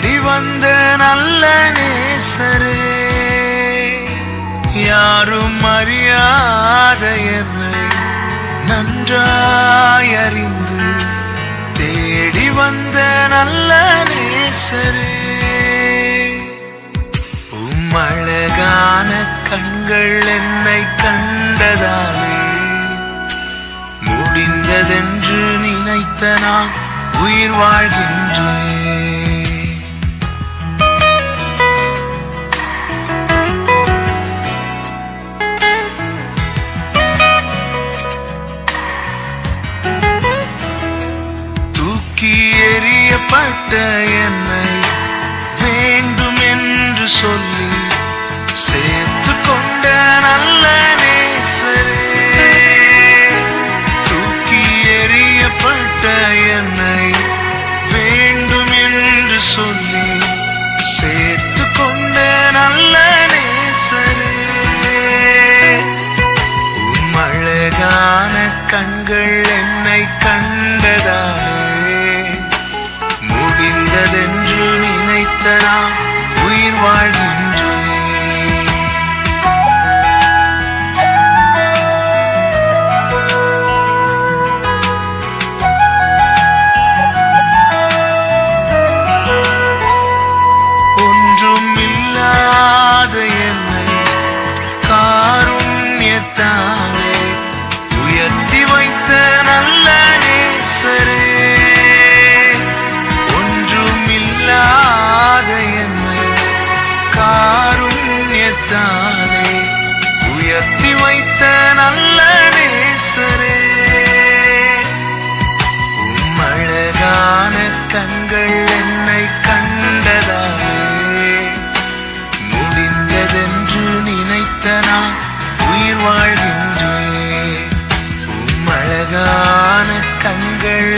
தேடி வந்த நல்ல நேசரே யாரும் அறியாத என்னை நன்றாயறிந்து தேடி வந்த நல்ல நேசரே. உம்மழகான கண்கள் என்னை கண்டதாலே முடிந்ததென்று நினைத்த நான் உயிர் வாழ்கின்றேன். day. நினைத்த உயிர் வாழ்கின்ற காருண்யத்தாலே உயர்த்தி வைத்த நல்ல நேசரே. உம்மழகான கண்கள் என்னை கண்டதாலே. முடிந்ததென்று நினைத்த நான் உயிர் வாழ்கின்றேன். உம்மழகான கண்கள்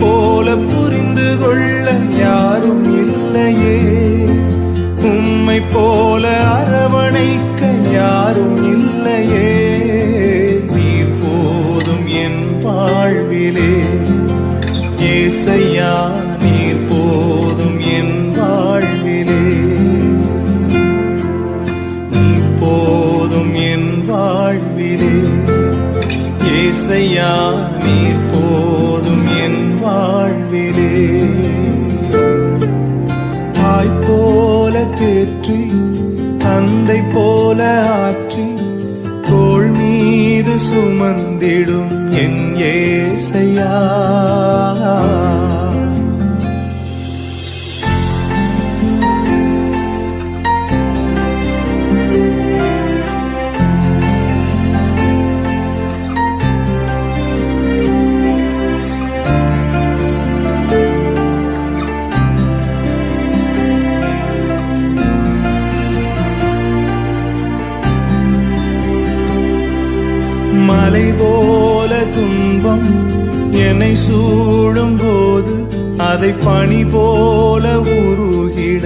போல புரிந்து கொள்ள யாரும் இல்லையே. உம்மை போல அரவணைக்க யாரும் இல்லையே. நீர் போதும் என் வாழ்விலே. ஏசையா நீர் போதும் என் வாழ்விலே. நீ போதும் என் வாழ்விலே. ஏசையா நீர் போதும் தேற்றி தந்தை போல ஆற்றி தோல் மீது சுமந்திடும் என் ஏசையா. போல துன்பம் என்னை சூழும் போது அதை பணி போல உருகிட